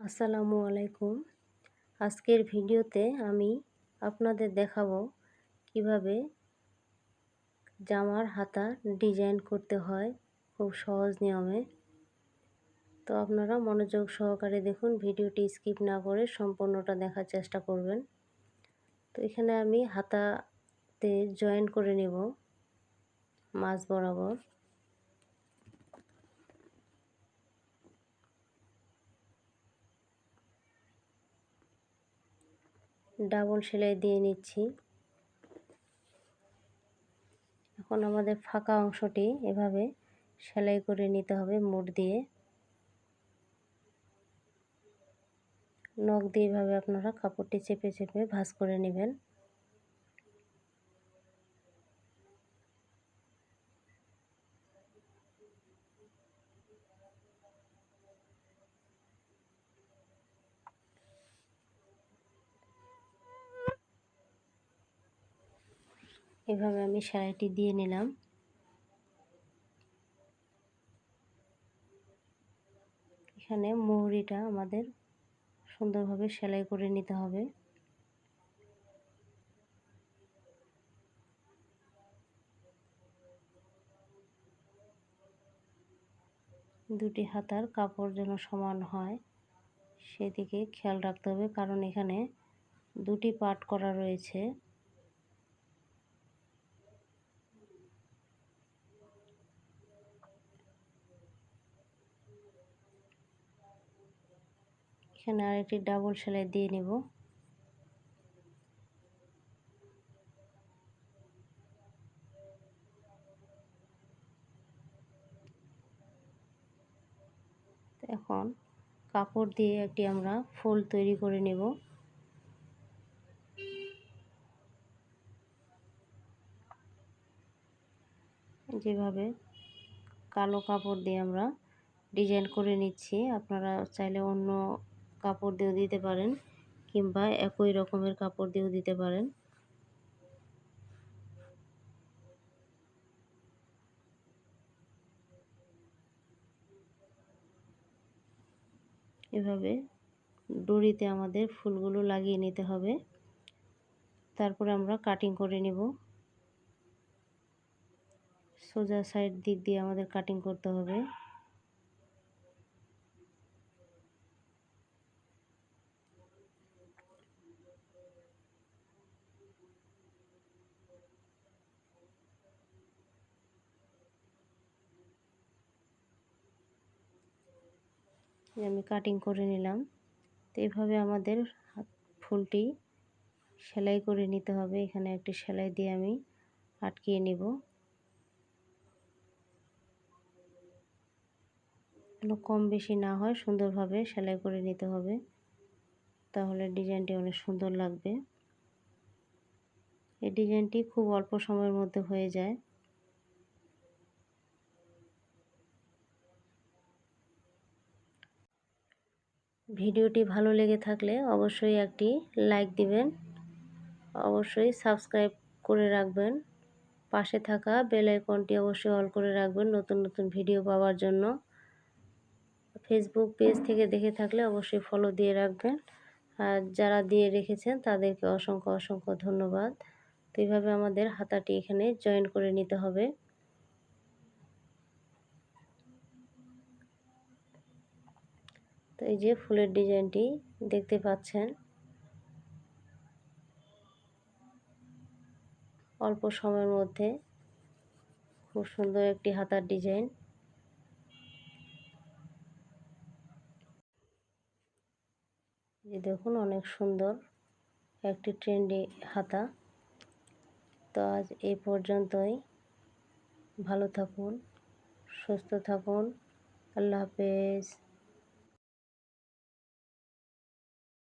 আসসালামু আলাইকুম। আজকের ভিডিওতে আমি আপনাদের দেখাবো কীভাবে জামার হাতা ডিজাইন করতে হয় খুব সহজ নিয়মে। তো আপনারা মনোযোগ সহকারে দেখুন, ভিডিওটি স্কিপ না করে সম্পূর্ণটা দেখার চেষ্টা করবেন। তো এখানে আমি হাতাতে জয়েন করে নেব মাছ বরাবর। ডাবল সেলাই দিয়ে নিচ্ছি। এখন আমাদের ফাঁকা অংশটি এভাবে সেলাই করে নিতে হবে মুড় দিয়ে। নখ দিয়ে এভাবে আপনারা কাপড়টি চেপে চেপে ভাঁজ করে নেবেন। এভাবে আমি সেলাইটি দিয়ে নিলাম। এখানে মুহুরিটা আমাদের সুন্দরভাবে সেলাই করে নিতে হবে। দুটি হাতার কাপড় যেন সমান হয়, সেদিকে খেয়াল রাখতে হবে, কারণ এখানে দুটি পার্ট করা রয়েছে। এখানে আরেকটি ডাবল সেলাই দিয়ে নেব। এখন কাপড় দিয়ে একটি আমরা ফুল তৈরি করে নেব। যেভাবে কালো কাপড় দিয়ে আমরা ডিজাইন করে নিচ্ছি, আপনারা চাইলে অন্য কাপড় দিয়েও দিতে পারেন কিংবা একই রকমের কাপড় দিয়েও দিতে পারেন। এভাবে দড়িতে আমাদের ফুলগুলো লাগিয়ে নিতে হবে। তারপরে আমরা কাটিং করে নেব। সোজা সাইড দিক দিয়ে আমাদের কাটিং করতে হবে। আমি কাটিং করে নিলাম। তো এভাবে আমাদের ফুলটি সেলাই করে নিতে হবে। এখানে একটি সেলাই দিয়ে আমি আটকিয়ে নিব। যেন কম বেশি না হয়, সুন্দরভাবে সেলাই করে নিতে হবে। তাহলে ডিজাইনটি অনেক সুন্দর লাগবে। এই ডিজাইনটি খুব অল্প সময়ের মধ্যে হয়ে যায়। ভিডিওটি ভালো লেগে থাকলে অবশ্যই একটি লাইক দিবেন। অবশ্যই সাবস্ক্রাইব করে রাখবেন। পাশে থাকা বেল আইকনটি অবশ্যই অল করে রাখবেন নতুন নতুন ভিডিও পাওয়ার জন্য। ফেসবুক পেজ থেকে দেখে থাকলে অবশ্যই ফলো দিয়ে রাখবেন। আর যারা দিয়ে রেখেছেন তাদেরকে অসংখ্য অসংখ্য ধন্যবাদ। তো এইভাবে আমাদের হাতাটি এখানে জয়েন করে নিতে হবে। তো এই যে ফুলের ডিজাইনটি দেখতে পাচ্ছেন। অল্প সময়ের মধ্যে খুব সুন্দর একটি হাতার ডিজাইন। যে দেখুন, অনেক সুন্দর একটি ট্রেন্ডি হাতা। তো আজ এই পর্যন্তই। ভালো থাকুন, সুস্থ থাকুন। আল্লাহ হাফেজ।